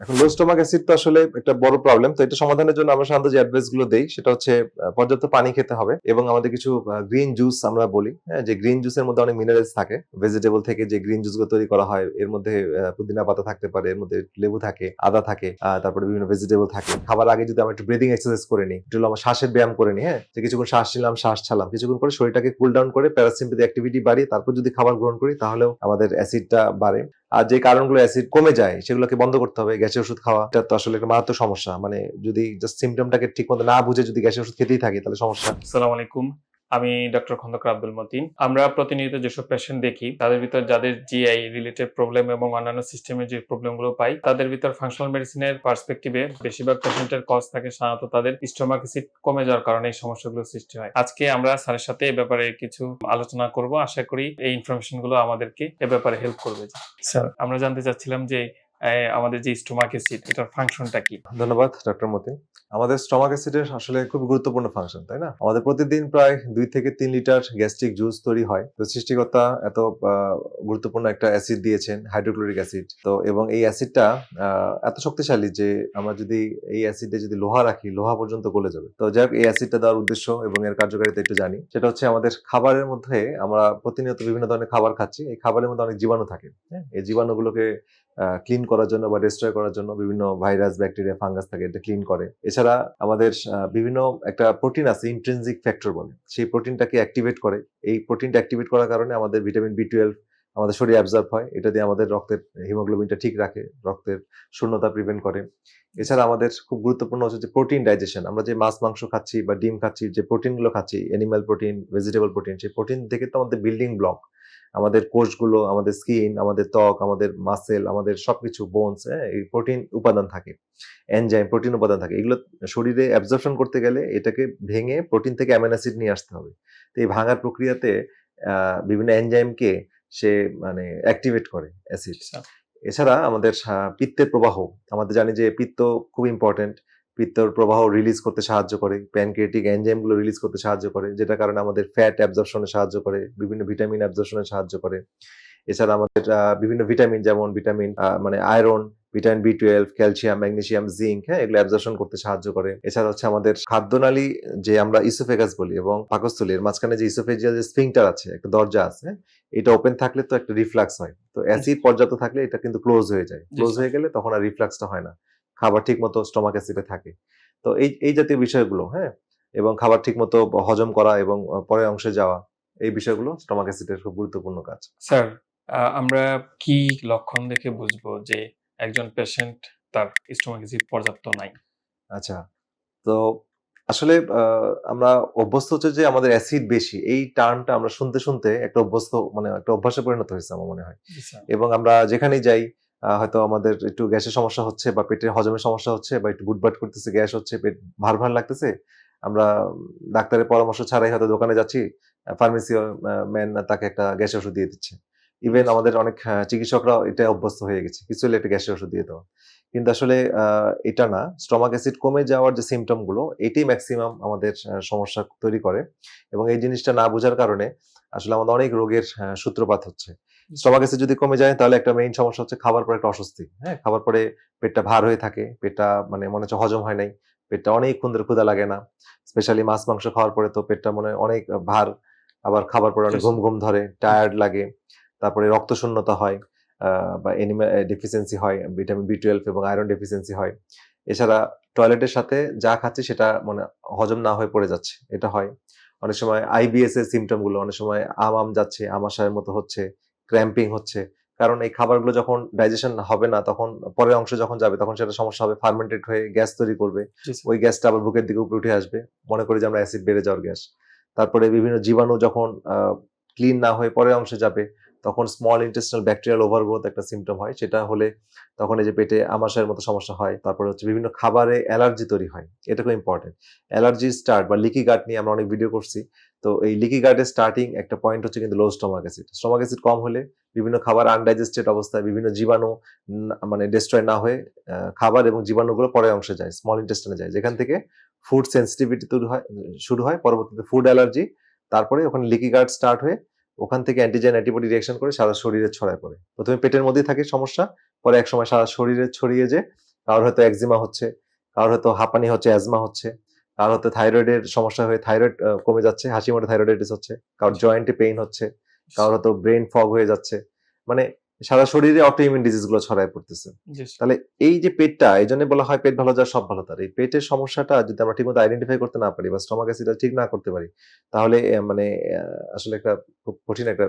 এখন লো stomach acid তো আসলে একটা বড় প্রবলেম তো এটা সমাধানের জন্য আমরা সাধারণত যে অ্যাডভাইসগুলো দেই সেটা হচ্ছে পর্যাপ্ত পানি খেতে হবে এবং আমাদের কিছু গ্রিন জুস আমরা বলি হ্যাঁ, যে গ্রিন জুসের মধ্যে অনেক মিনারেলস থাকে। ভেজিটেবল থেকে যে গ্রিন জুস তৈরি করা হয় এর মধ্যে পুদিনা পাতা থাকতে পারে এর মধ্যে লেবু থাকে আদা থাকে তারপরে বিভিন্ন ভেজিটেবল থাকে। খাবার আগে যদি আমরা একটু ব্রিদিং এক্সারসাইজ করে নিই একটু আমার শ্বাসের ব্যায়াম করে নিই হ্যাঁ যে কিছুক্ষণ শ্বাস নিলাম শ্বাস ছাড়লাম কিছুক্ষণ করে শরীরটাকে কুল ডাউন করে প্যারাসিম্পেথি অ্যাক্টিভিটি বাড়িয়ে তারপর যদি খাবার গ্রহণ করি তাহলেও আমাদের অ্যাসিডটা বাড়ে। আর যে কারণগুলো অ্যাসিড কমে যায়, সেগুলোকে বন্ধ করতে হবে, গ্যাসের ওষুধ খাওয়া। এটা তো আসলে একটা মারাত্মক সমস্যা। মানে যদি জাস্ট সিমটমটাকে ঠিক মতো না বুঝে যদি গ্যাসের ওষুধ খেতেই থাকে, তাহলে সমস্যা। আসসালামু আলাইকুম। আমি ডক্টর খন্দকার আব্দুল মতিন। আমরা প্রতিনিয়ত যেসব পেশেন্ট দেখি তাদের ভিতর যাদের জিআই রিলেটেড প্রবলেম এবং অন্যান্য সিস্টেমের যে প্রবলেমগুলো পাই তাদের ভিতর ফাংশনাল মেডিসিনের পার্সপেক্টিভে বেশিরভাগ পেশেন্টের কজ থাকে সাধারণত তাদের স্টোমাক অ্যাসিড কমে যাওয়ার কারণে এই সমস্যাগুলো সৃষ্টি হয়। আজকে আমরা স্যারের সাথে এ ব্যাপারে কিছু আলোচনা করব। আশা করি এই ইনফরমেশনগুলো আমাদেরকে এ ব্যাপারে হেল্প করবে। স্যার। আমরা জানতে চাচ্ছিলাম যে আমাদের যে স্টোমাক অ্যাসিড এটার ফাংশনটা কি? ধন্যবাদ ডক্টর মতিন আমাদের স্টমাক অ্যাসিডের আসলে খুব গুরুত্বপূর্ণ ফাংশন তাই না? আমাদের প্রতিদিন প্রায় দুই থেকে তিন লিটার গ্যাস্ট্রিক জুস তৈরি হয়। তো সৃষ্টিকর্তা এত গুরুত্বপূর্ণ একটা অ্যাসিড দিয়েছেন হাইড্রোক্লোরিক অ্যাসিড তো, এবং এই অ্যাসিডটা এত শক্তিশালী যে আমরা যদি এই অ্যাসিডে যদি লোহা রাখি, লোহা পর্যন্ত গলে যাবে। তো যাই এই অ্যাসিডটা দেওয়ার উদ্দেশ্য এবং এর কার্যকারিতা একটু জানি। সেটা হচ্ছে আমাদের খাবারের মধ্যে আমরা প্রতিনিয়ত বিভিন্ন ধরনের খাবার খাচ্ছি। এই খাবারের মধ্যে অনেক জীবাণু থাকে হ্যাঁ? এই জীবাণুগুলোকে ক্লিন করার জন্য বা ডিস্ট্রয় করার জন্য বিভিন্ন ভাইরাস ব্যাকটেরিয়া ফাঙ্গাস থাকে, এটা ক্লিন করে। এছাড়া আমাদের বিভিন্ন একটা প্রোটিন আছে ইন্ট্রেনজিক ফ্যাক্টর বলে। সেই প্রোটিনটাকে অ্যাক্টিভেট করে। এই প্রোটিনটা অ্যাক্টিভেট করার কারণে আমাদের ভিটামিন বি টুয়েলভ আমাদের শরীরে অ্যাবজর্ব হয়। এটা দিয়ে আমাদের রক্তের হিমোগ্লোবিনটা ঠিক রাখে, রক্তের শূন্যতা প্রিভেন্ট করে। এছাড়া আমাদের খুব গুরুত্বপূর্ণ হচ্ছে যে প্রোটিন ডাইজেশন আমরা যে মাছ, মাংস খাচ্ছি বা ডিম খাচ্ছি, যে প্রোটিনগুলো খাচ্ছি অ্যানিমাল প্রোটিন ভেজিটেবল প্রোটিন সেই প্রোটিন থেকে তো আমাদের বিল্ডিং ব্লক আমাদের কোষগুলো আমাদের স্কিন আমাদের ত্বক আমাদের মাসেল আমাদের সবকিছু বোনস হ্যাঁ এই প্রোটিন উপাদান থাকে এনজাইম প্রোটিন উপাদান থাকে। এগুলো শরীরে অ্যাবজর্পশন করতে গেলে এটাকে ভেঙে প্রোটিন থেকে অ্যামিনো অ্যাসিড নিয়ে আসতে হবে। তো এই ভাঙার প্রক্রিয়াতে বিভিন্ন এনজাইমকে সে মানে অ্যাক্টিভেট করে অ্যাসিড। আচ্ছা। এছাড়া আমাদের পিত্তের প্রবাহ আমাদের জানি যে পিত্ত খুব ইম্পর্টেন্ট পিত্তর প্রবাহ রিলিজ করতে সাহায্য করে প্যানক্রিয়েটিক এনজাইমগুলো রিলিজ করতে সাহায্য করে যেটা কারণে আমাদের ফ্যাট অ্যাবজর্পশনে সাহায্য করে বিভিন্ন ভিটামিন অ্যাবজর্পশনে সাহায্য করে। এছাড়া আমাদের বিভিন্ন ভিটামিন যেমন ভিটামিন মানে iron vitamin B twelve calcium magnesium zinc হ্যাঁ এগুলো অ্যাবজর্পশন করতে সাহায্য করে। এছাড়া হচ্ছে আমাদের খাদ্যনালী যে আমরা ইসোফেগাস বলি এবং পাকস্থলী এর মাঝখানে যে ইসোফেজিয়াল যে স্ফিংটার আছে একটা দরজা আছে এটা ওপেন থাকলে তো একটা রিফ্লাক্স হয়। তো অ্যাসিড পর্যাপ্ত থাকলে এটা কিন্তু ক্লোজ হয়ে যায়। ক্লোজ হয়ে গেলে তখন আর রিফ্লাক্সটা হয় না। খাবার ঠিক মতো স্টমাক অ্যাসিডে থাকে। তো এই এই জাতীয় বিষয়গুলো হ্যাঁ? এবং খাবার ঠিক মতো হজম করা এবং পরের অংশে যাওয়া এই বিষয়গুলো স্টমাক অ্যাসিডের খুব গুরুত্বপূর্ণ কাজ। স্যার আমরা কি লক্ষণ দেখে বুঝব যে একজন পেশেন্ট তার স্টমাক অ্যাসিড পর্যাপ্ত নাই? আচ্ছা তো আসলে আহ, আমরা অভ্যস্ত হচ্ছে যে আমাদের অ্যাসিড বেশি এই টার্মটা আমরা শুনতে শুনতে একটা অভ্যস্ত মানে একটা অভ্যাসে পরিণত হয়েছে আমার মনে হয়। এবং আমরা যেখানেই যাই হয়তো আমাদের একটু গ্যাসের সমস্যা হচ্ছে বা পেটের হজমের সমস্যা হচ্ছে বা একটু গুটবাট করতেছে গ্যাস হচ্ছে পেট ভার ভার লাগতেছে আমরা ডাক্তারের পরামর্শ ছাড়াই হয়তো দোকানে যাচ্ছি ফার্মেসি ম্যান তাকে একটা গ্যাসের ওষুধ দিয়ে দিচ্ছে। ইভেন আমাদের অনেক চিকিৎসকরা এটা অভ্যস্ত হয়ে গেছে কিছু হলে একটা গ্যাসের ওষুধ দিয়ে দেওয়া। কিন্তু আসলে এটা না স্টমাক অ্যাসিড কমে যাওয়ার যে সিমটমগুলো এটাই ম্যাক্সিমাম আমাদের সমস্যা তৈরি করে। এবং এই জিনিসটা না বোঝার কারণে আসলে আমাদের অনেক রোগের সূত্রপাত হচ্ছে। স্টমাক অ্যাসিড যদি কমে যায় তাহলে একটা মেইন সমস্যা হচ্ছে খাবার পরে একটা অস্বস্তি। হ্যাঁ খাবার পরে পেটটা ভার হয়ে থাকে পেটটা মানে মনে হচ্ছে হজম হয় নাই পেটটা অনেকক্ষণ ধরে ক্ষুধা লাগে না। স্পেশালি মাছ মাংস খাওয়ার পরে তো পেটটা মনে হয় অনেক ভার আবার খাবার পরে অনেক ঘুম ঘুম ধরে টায়ার্ড লাগে তারপরে রক্ত শূন্যতা হয় বা এনিমা ডেফিসিয়েন্সি হয় ভিটামিন বি টুয়েলভ এবং আয়রন ডেফিসিয়েন্সি হয়। এছাড়া টয়লেটের সাথে যা খাচ্ছে সেটা মানে হজম না হয়ে পড়ে যাচ্ছে এটা হয়। অনেক সময় আইবিএস এর সিমটমগুলো অনেক সময় আম আম যাচ্ছে আমাশয়ের মতো হচ্ছে ক্র্যাম্পিং হচ্ছে। কারণ এই খাবারগুলো যখন ডাইজেশন হবে না তখন পরের অংশ যখন যাবে তখন সেটা সমস্যা হবে ফার্মেন্টেড হয়ে গ্যাস তৈরি করবে। ওই গ্যাসটা আবার বুকের দিকে উপরে উঠে আসবে। মনে করি যে আমরা অ্যাসিড বেড়ে যাওয়ার গ্যাস। তারপরে বিভিন্ন জীবাণু যখন ক্লিন না হয়ে পরের অংশে যাবে তখন স্মল ইন্টেস্টাল ব্যাকটেরিয়াল ওভারগ্রোথ একটা সিমটম হয়। সেটা হলে তখন এই যে পেটে আমাশয়ের মতো সমস্যা হয়। তারপরে হচ্ছে বিভিন্ন খাবারে অ্যালার্জি তৈরি হয়। এটা খুব ইম্পর্টেন্ট অ্যালার্জি স্টার্ট বা লিকি গার্ড নিয়ে আমরা অনেক ভিডিও করছি। তো এই লিকি গার্ডের স্টার্টিং একটা পয়েন্ট হচ্ছে কিন্তু low stomach acid stomach acid কম হলে বিভিন্ন খাবার আনডাইজেস্টেড অবস্থায় বিভিন্ন জীবাণু মানে ডিস্ট্রয় না হয়ে খাবার এবং জীবাণুগুলো পরের অংশে যায় স্মল ইন্টেস্টানে যায়। যেখান থেকে ফুড সেন্সিটিভিটি তৈরি হয়, শুরু হয়। পরবর্তীতে ফুড অ্যালার্জি তারপরে ওখানে লিকি গার্ড স্টার্ট হয়ে ওখান থেকে অ্যান্টিজেন অ্যান্টিবডি রিয়াকশন করে সারা শরীরে ছড়ায় পড়ে। প্রথমে পেটের মধ্যেই থাকে সমস্যা, পরে এক সময় সারা শরীরে ছড়িয়ে যে কারোর হয়তো একজিমা হচ্ছে, কারোর হয়তো হাঁপানি হচ্ছে অ্যাজমা হচ্ছে, কারোর হয়তো থাইরয়েডের সমস্যা হয়ে থাইরয়েড কমে যাচ্ছে হাসি মোটে থাইরয়েডাইটিস হচ্ছে, কারোর জয়েন্টে পেইন হচ্ছে, কারোর হয়তো ব্রেন ফগ হয়ে যাচ্ছে। মানে সারা শরীরে অটো ইমিউন ডিজিজগুলো ছড়ায় পড়তেছে। তাহলে এই যে পেটটা এই জন্য বলা হয় পেট ভালো যার সব ভালো তার। এই পেটের সমস্যাটা যদি আমরা ঠিকমতো আইডেন্টিফাই করতে না পারি বা স্টমাক অ্যাসিডটা ঠিক না করতে পারি তাহলে মানে আসলে একটা খুব কঠিন একটা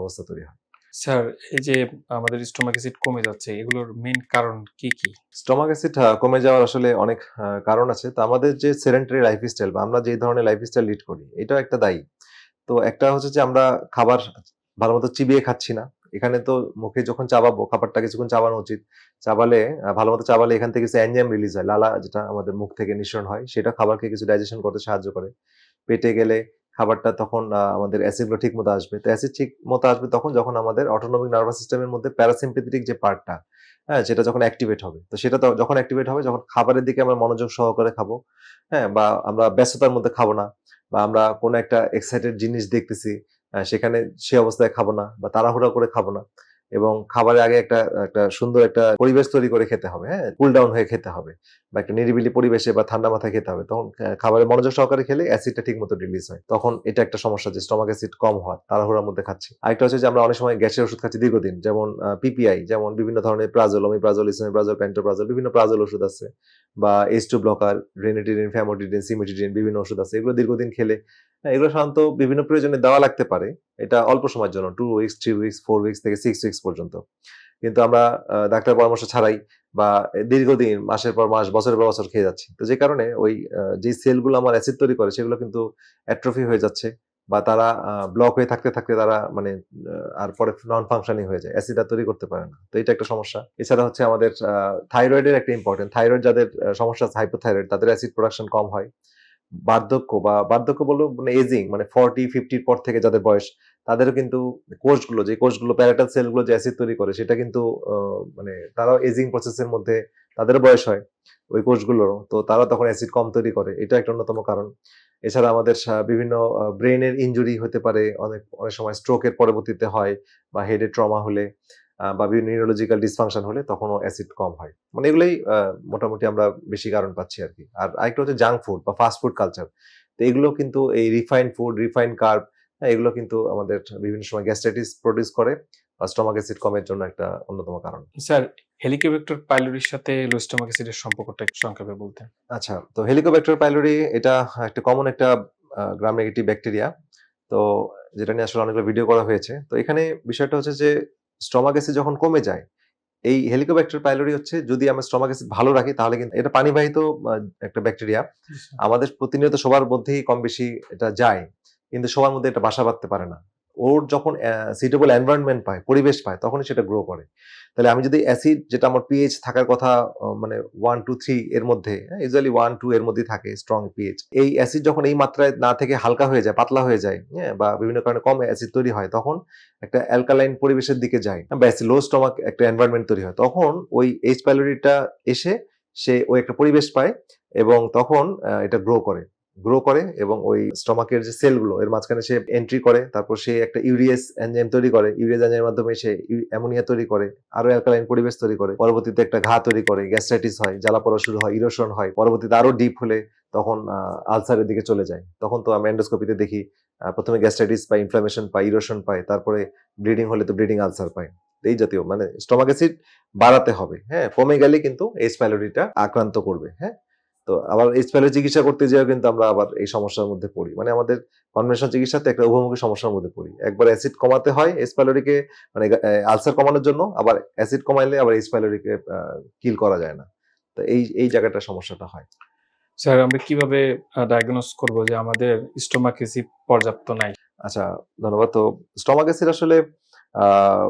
অবস্থা তৈরি হয়। স্যার এই যে আমাদের স্টোমাক অ্যাসিড কমে যাচ্ছে এগুলোর মেইন কারণ কি কি? স্টমাক অ্যাসিড কমে যাওয়ার আসলে অনেক কারণ আছে। তো আমাদের যে সেডেন্টারি লাইফস্টাইল বা আমরা যে ধরনের লাইফস্টাইল লিড করি এটাও একটা দায়ী। তো একটা হচ্ছে যে আমরা খাবার ভালো মতো চিবিয়ে খাচ্ছি না। এখানে তো মুখে যখন চাবাবো, খাবারটা কিছুক্ষণ চাবানো উচিত। চাবালে ভালো মতো চাবালে এখান থেকে কিছু এনজাইম রিলিজ হয়, লালা যেটা আমাদের মুখ থেকে নিঃসরণ হয়, সেটা খাবারকে কিছু ডাইজেশন করতে সাহায্য করে। পেটে গেলে খাবারটা তখন আমাদের অ্যাসিডগুলো ঠিক মতো আসবে। তো অ্যাসিড ঠিক মতো আসবে তখন যখন আমাদের অটোনমিক নার্ভাস সিস্টেমের মধ্যে প্যারাসিম্পেথেটিক যে পার্টটা হ্যাঁ সেটা যখন অ্যাক্টিভেট হবে। তো সেটা যখন অ্যাক্টিভেট হবে, যখন খাবারের দিকে আমরা মনোযোগ সহকারে খাব হ্যাঁ বা আমরা ব্যস্ততার মধ্যে খাব না, বা আমরা কোনো একটা এক্সাইটেড জিনিস দেখতেছি সেখানে সে অবস্থায় খাব না বা তাড়াহুড়া করে খাব না। এবং খাবারের আগে একটা একটা সুন্দর একটা পরিবেশ তৈরি করে খেতে হবে হ্যাঁ? কুল ডাউন হয়ে খেতে হবে বা একটা নিরিবিলি পরিবেশে বা ঠান্ডা মাথায় খেতে হবে। তখন আহ, খাবারের মনোযোগ সহকারে খেলে অ্যাসিডটা ঠিক মতো রিলিজ হয়। তখন এটা একটা সমস্যা যে স্টমাক অ্যাসিড কম হওয়ার তাড়াহুড়ার মধ্যে খাচ্ছি। আরেকটা হচ্ছে যে আমরা অনেক সময় গ্যাসের ওষুধ খাচ্ছি দীর্ঘদিন যেমন পিপিআই যেমন বিভিন্ন ধরনের প্রাজল অমিপ্রাজল ইসোমিপ্রাজল প্যান্টোপ্রাজল বিভিন্ন প্রাজল ওষুধ আছে। বা H two blocker ranitidine famotidine cimetidine বিভিন্ন ওষুধ আছে। এগুলো দীর্ঘদিন খেলে এগুলো সাধারণত বিভিন্ন প্রয়োজনে দেওয়া লাগতে পারে। এটা অল্প সময়ের জন্য two weeks three weeks four weeks থেকে সিক্স উইক্স পর্যন্ত। কিন্তু আমরা ডাক্তার পরামর্শ ছাড়াই বা দীর্ঘদিন, মাসের পর মাস, বছরের পর বছর খেয়ে যাচ্ছি। তো যে কারণে ওই যে সেলগুলো আমার অ্যাসিড তৈরি করে, সেগুলো কিন্তু অ্যাট্রফি হয়ে যাচ্ছে বা তারা ব্লক হয়ে থাকতে থাকতে তারা মানে আর পরে নন ফাংশনিং হয়ে যায়। অ্যাসিড তৈরি করতে পারে না। তো এটা একটা সমস্যা। এছাড়া হচ্ছে আমাদের থাইরয়েডের একটা ইম্পর্টেন্ট থাইরয়েড যাদের সমস্যা হাইপোথাইরয়েড তাদের অ্যাসিড প্রোডাকশন কম হয়। বার্ধক্য বা বার্ধক্য বলব মানে এজিং মানে ফর্টি ফিফটির পর থেকে যাদের বয়স, তাদেরও কিন্তু কোষগুলো, যে কোষগুলো প্যারাটাল সেলগুলো যে অ্যাসিড তৈরি করে, সেটা কিন্তু মানে তারাও এজিং প্রসেসের মধ্যে তাদেরও বয়স হয় ওই কোষগুলোরও। তো তারা তখন অ্যাসিড কম তৈরি করে। এটা একটা অন্যতম কারণ। এছাড়া আমাদের বিভিন্ন ব্রেনের ইনজুরি হতে পারে, অনেক অনেক সময় স্ট্রোকের পরবর্তীতে হয় বা হেডে ট্রমা হলে। বা বিভিন্ন নিউরোলজিক্যাল ডিসফাংশন হলে তখনও অ্যাসিড কম হয়। মানে এগুলোই মোটামুটি আমরা বেশি কারণ পাচ্ছি আর কি আর আরেকটা হচ্ছে জাঙ্ক ফুড বা ফাস্ট ফুড কালচার তো এগুলো কিন্তু এই রিফাইন্ড ফুড রিফাইন্ড কার্ব এগুলো কিন্তু আমাদের বিভিন্ন সময় গ্যাস্ট্রাইটিস প্রডিউস করে বা স্টমাক অ্যাসিড কমের জন্য একটা অন্যতম কারণ। স্যার হেলিকোব্যাক্টর পাইলোরির সাথে লো স্টোমাক অ্যাসিডের সম্পর্কটা একটু সংক্ষেপে বলতেন। আচ্ছা তো হেলিকোব্যাক্টার পাইলোরি এটা একটা কমন একটা গ্রাম নেগেটিভ ব্যাকটেরিয়া তো যেটা নিয়ে আসলে অনেকগুলো ভিডিও করা হয়েছে। তো এখানে বিষয়টা হচ্ছে যে স্টমাক অ্যাসিড যখন কমে যায় এই হেলিকোব্যাক্টার পাইলোরি হচ্ছে যদি আমরা স্টমাক অ্যাসিড ভালো রাখি তাহলে কিন্তু এটা পানিবাহিত একটা ব্যাকটেরিয়া। আমাদের প্রতিনিয়ত সবার মধ্যেই কম বেশি এটা যায় কিন্তু সবার মধ্যে এটা বাসা বাঁধতে পারে না। ওর যখন সিটেবল এনভায়রনমেন্ট পায়, পরিবেশ পায়, তখনই সেটা গ্রো করে। তাহলে আমি যদি অ্যাসিড যেটা আমার পিএইচ থাকার কথা মানে ওয়ান টু থ্রি এর মধ্যে ইউজুয়ালি ওয়ান টু এর মধ্যেই থাকে স্ট্রং পিএইচ এই অ্যাসিড যখন এই মাত্রায় না থেকে হালকা হয়ে যায়, পাতলা হয়ে যায় হ্যাঁ বা বিভিন্ন কারণে কম অ্যাসিড তৈরি হয়, তখন একটা অ্যালকালাইন পরিবেশের দিকে যায়, বা লো স্টমাক একটা এনভায়রনমেন্ট তৈরি হয়, তখন ওই এইচ প্যালোরিটা এসে সে, ওই একটা পরিবেশ পায় এবং তখন এটা গ্রো করে। গ্রো করে এবং ওই স্টমাকের যে সেলগুলো, এর মাঝখানে সে এন্ট্রি করে, তারপর সে একটা ইউরিয়াস এনজাইম তৈরি করে ইউরিয়াস এনজাইমের মাধ্যমে সে অ্যামোনিয়া তৈরি করে আরও অ্যালকালাইন পরিবেশ তৈরি করে, পরবর্তীতে একটা ঘা তৈরি করে গ্যাস্ট্রাইটিস হয় জ্বালা পড়া শুরু হয় ইরোশন হয়, পরবর্তীতে আরও ডিপ হলে তখন আলসারের দিকে চলে যায়। তখন তো আমি এন্ডোস্কোপিতে দেখি প্রথমে গ্যাস্ট্রাইটিস পাই ইনফ্লামেশন পাই ইরোশন পাই তারপরে ব্লিডিং হলে তো ব্লিডিং আলসার পাই এই জাতীয় মানে স্টমাক অ্যাসিড বাড়াতে হবে হ্যাঁ কমে গেলে কিন্তু এইচ প্যালোরিটা আক্রান্ত করবে হ্যাঁ। তো আবার প্যালোরি চিকিৎসা করতে যেও কিন্তু আমরা আবার এই সমস্যার মধ্যে পড়ি। মানে আমাদের কনভেনশন চিকিৎসাতে একটা উভমুখী সমস্যার মধ্যে পড়ি। একবার অ্যাসিড কমাতে হয় এইচ মানে আলসার কমানোর জন্য আবার অ্যাসিড কমাইলে আবার এইচ প্যালোরিকে কিল করা যায় না। তো এই এই জায়গাটা সমস্যাটা হয়। স্যার আমরা কীভাবে ডায়াগনোস করব যে আমাদের স্টোমাক অ্যাসিড পর্যাপ্ত নাই? আচ্ছা ধন্যবাদ। তো স্টমাক অ্যাসিড আসলে আহ,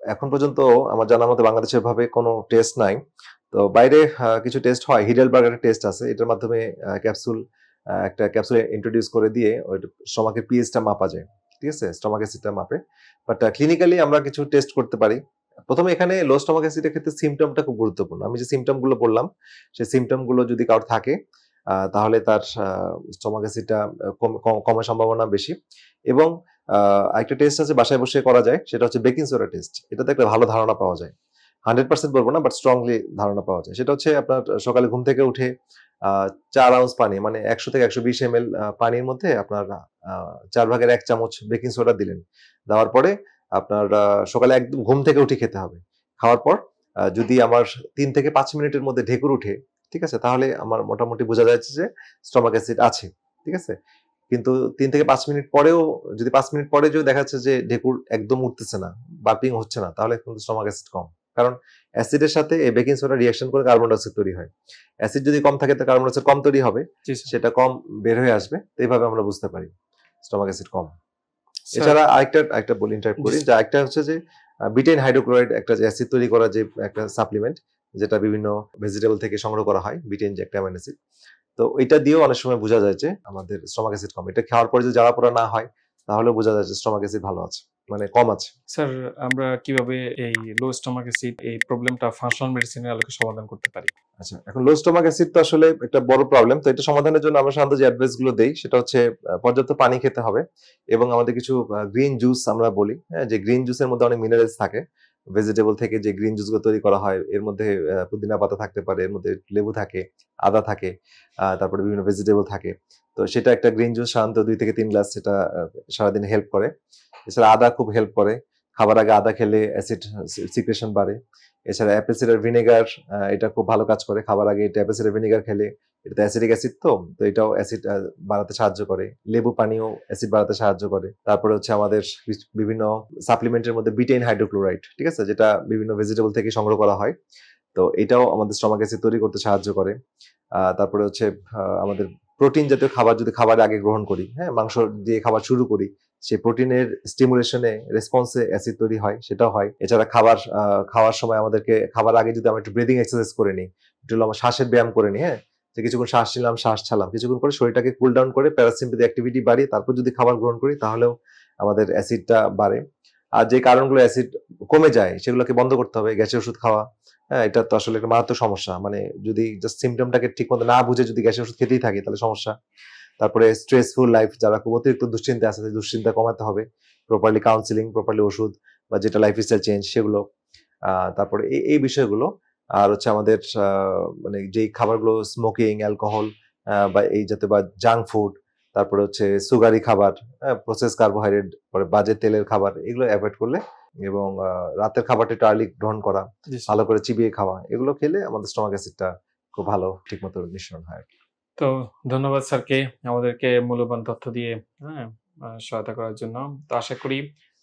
এখন পর্যন্ত আমার জানার মতে বাংলাদেশের ভাবে কোনো টেস্ট নাই। তো বাইরে কিছু টেস্ট হয়। হিডেলবার্গ একটা টেস্ট আছে। এটার মাধ্যমে ক্যাপসুল একটা ক্যাপসুল ইন্ট্রোডিউস করে দিয়ে ওই স্টমাকের পিএইচটা মাপা যায়। ঠিক আছে? স্টমাক অ্যাসিডটা মাপে। বাট ক্লিনিক্যালি আমরা কিছু টেস্ট করতে পারি। প্রথমে এখানে লো স্টমাক অ্যাসিডের ক্ষেত্রে সিমটমটা খুব গুরুত্বপূর্ণ। আমি যে সিমটমগুলো বললাম, সেই সিমটমগুলো যদি কারোর থাকে তাহলে তার স্টমাক অ্যাসিডটা কমার সম্ভাবনা বেশি। এবং আরেকটা টেস্ট আছে বাসায় বসে করা যায়। সেটা হচ্ছে বেকিং সোডা টেস্ট এটাতে একটা ভালো ধারণা পাওয়া যায়। হান্ড্রেড পার্সেন্ট বলব না বাট স্ট্রংলি ধারণা পাওয়া যায়। সেটা হচ্ছে আপনার সকালে ঘুম থেকে উঠে চার আউন্স পানি মানে একশো থেকে একশো বিশ এম পানির মধ্যে আপনার চার ভাগের এক চামচ বেকিং সোডা দিলেন। দেওয়ার পরে আপনার সকালে একদম ঘুম থেকে উঠে খেতে হবে। খাওয়ার পর যদি আমার তিন থেকে পাঁচ মিনিটের মধ্যে ঢেকুর উঠে, ঠিক আছে, তাহলে আমার মোটামুটি বোঝা যাচ্ছে যে স্টমাক অ্যাসিড আছে, ঠিক আছে? কিন্তু তিন থেকে পাঁচ মিনিট পরেও, যদি পাঁচ মিনিট পরে যদি দেখা যাচ্ছে যে ঢেকুর একদম উঠতেছে না বার্পিং হচ্ছে না, তাহলে কিন্তু স্টমাক অ্যাসিড কম। কারণ অ্যাসিডের সাথে এই বেকিং সোডা রিয়াকশন করে কার্বন ডাইঅক্সাইড তৈরি হয়। অ্যাসিড যদি কম থাকে তো কার্বন ডাইঅক্সাইড কম তৈরি হবে। সেটা কম বের হয়ে আসবে তো এইভাবে আমরা বুঝতে পারি স্টমাক অ্যাসিড কম। এছাড়া আরেকটা আরেকটা বলি ইন্টারপ্ট করি। যে আরেকটা হচ্ছে যে বিটেন হাইড্রোক্লোরাইড একটা যে অ্যাসিড তৈরি করা যে একটা সাপ্লিমেন্ট যেটা বিভিন্ন ভেজিটেবল থেকে সংগ্রহ করা হয় বিটেন যে একটা অ্যাসিড তো এটা দিয়েও অনেক সময় বোঝা যায় যে আমাদের স্টমাক অ্যাসিড কম। এটা খাওয়ার পরে যদি জ্বালা পোড়া না হয় তাহলে বোঝা যায় যে স্টমাক অ্যাসিড ভালো আছে মানে কম আছে। স্যার আমরা কীভাবে এই লো স্টমাক অ্যাসিড এই প্রবলেমটা ফাংশনাল মেডিসিনের আলোকে সমাধান করতে পারি? আচ্ছা এখন লো স্টমাক অ্যাসিড তো আসলে একটা বড় প্রবলেম তো এটা সমাধানের জন্য আমরা সাধারণত যে অ্যাডভাইসগুলো দেই সেটা হচ্ছে পর্যাপ্ত পানি খেতে হবে এবং আমাদের কিছু গ্রিন জুস আমরা বলি হ্যাঁ যে গ্রিন জুসের মধ্যে অনেক মিনারেলস থাকে ভেজিটেবল থেকে যে গ্রিন জুসগুলো তৈরি করা হয়, এর মধ্যে পুদিনা পাতা থাকতে পারে, এর মধ্যে লেবু থাকে, আদা থাকে তারপরে বিভিন্ন ভেজিটেবল থাকে। তো সেটা একটা গ্রিন জুস সাধারণত দুই থেকে তিন গ্লাস সেটা সারাদিন হেল্প করে। এছাড়া আদা খুব হেল্প করে। খাবার আগে আদা খেলে অ্যাসিড সিক্রেশন বাড়ে। এছাড়া অ্যাপেল সিডার ভিনেগার এটা খুব ভালো কাজ করে। খাবার আগে এটা অ্যাপেল সিডার ভিনেগার খেলে এটা তো অ্যাসিডিক অ্যাসিড তো তো এটাও অ্যাসিড বাড়াতে সাহায্য করে। লেবু পানিও অ্যাসিড বাড়াতে সাহায্য করে। তারপরে হচ্ছে আমাদের বিভিন্ন সাপ্লিমেন্টের মধ্যে বিটেইন হাইড্রোক্লোরাইড ঠিক আছে? যেটা বিভিন্ন ভেজিটেবল থেকে সংগ্রহ করা হয়। তো এটাও আমাদের স্টমাক অ্যাসিড তৈরি করতে সাহায্য করে। তারপরে হচ্ছে আমাদের প্রোটিন জাতীয় খাবার যদি খাবার আগে গ্রহণ করি হ্যাঁ? মাংস দিয়ে খাবার শুরু করি, সেই প্রোটিনের স্টিমুলেশনে রেসপন্সে অ্যাসিড তৈরি হয়, সেটাও হয়। এছাড়া খাবার খাওয়ার সময় আমাদেরকে, খাবার আগে যদি আমরা একটু ব্রিদিং এক্সারসাইজ করে নিই, একটু আমার শ্বাসের ব্যায়াম করে নিই হ্যাঁ? যে কিছুক্ষণ শ্বাস নিলাম, শ্বাস ছাড়লাম। কিছুক্ষণ করে শরীরটাকে কুল ডাউন করে প্যারাসিম্পেথি অ্যাক্টিভিটি বাড়িয়ে তারপর যদি খাবার গ্রহণ করি তাহলেও আমাদের অ্যাসিডটা বাড়ে। আর যে কারণগুলো অ্যাসিড কমে যায় সেগুলোকে বন্ধ করতে হবে, গ্যাসের ওষুধ খাওয়া। হ্যাঁ এটা তো আসলে একটা মারাত্মক সমস্যা। মানে যদি জাস্ট সিমটমটাকে ঠিক মতো না বুঝে যদি গ্যাসের ওষুধ খেতেই থাকে তাহলে সমস্যা। তারপরে স্ট্রেসফুল লাইফ যারা খুব অতিরিক্ত দুশ্চিন্তা আছে দুশ্চিন্তা কমাতে হবে। প্রপারলি কাউন্সিলিং প্রপারলি ওষুধ বা যেটা লাইফ স্টাইল চেঞ্জ সেগুলো তারপরে এই বিষয়গুলো আর হচ্ছে আমাদের মানে যেই খাবারগুলো স্মোকিং অ্যালকোহল বা এই যাতে বা জাঙ্ক ফুড তারপরে হচ্ছে সুগারি খাবার প্রসেস কার্বোহাইড্রেট পরে বাজে তেলের খাবার এগুলো অ্যাভয়েড করলে এবং রাতের খাবারটা একটু আর্লি গ্রহণ করা ভালো করে চিবিয়ে খাওয়া এগুলো খেলে আমাদের স্টমাক অ্যাসিডটা খুব ভালো ঠিকমতো মিশ্রণ হয় তো ধন্যবাদ স্যারকে আমাদেরকে মূল্যবান তথ্য দিয়ে হ্যাঁ সহায়তা করার জন্য। তো আশা করি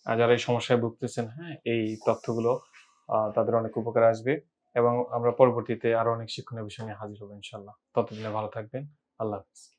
যারা এই সমস্যায় ভুগতেছেন হ্যাঁ এই তথ্যগুলো তাদের অনেক উপকার আসবে। এবং আমরা পরবর্তীতে আরও অনেক শিক্ষণীয় বিষয় নিয়ে হাজির হব ইনশাল্লাহ ততদিনে ভালো থাকবেন। আল্লাহ হাফিজ।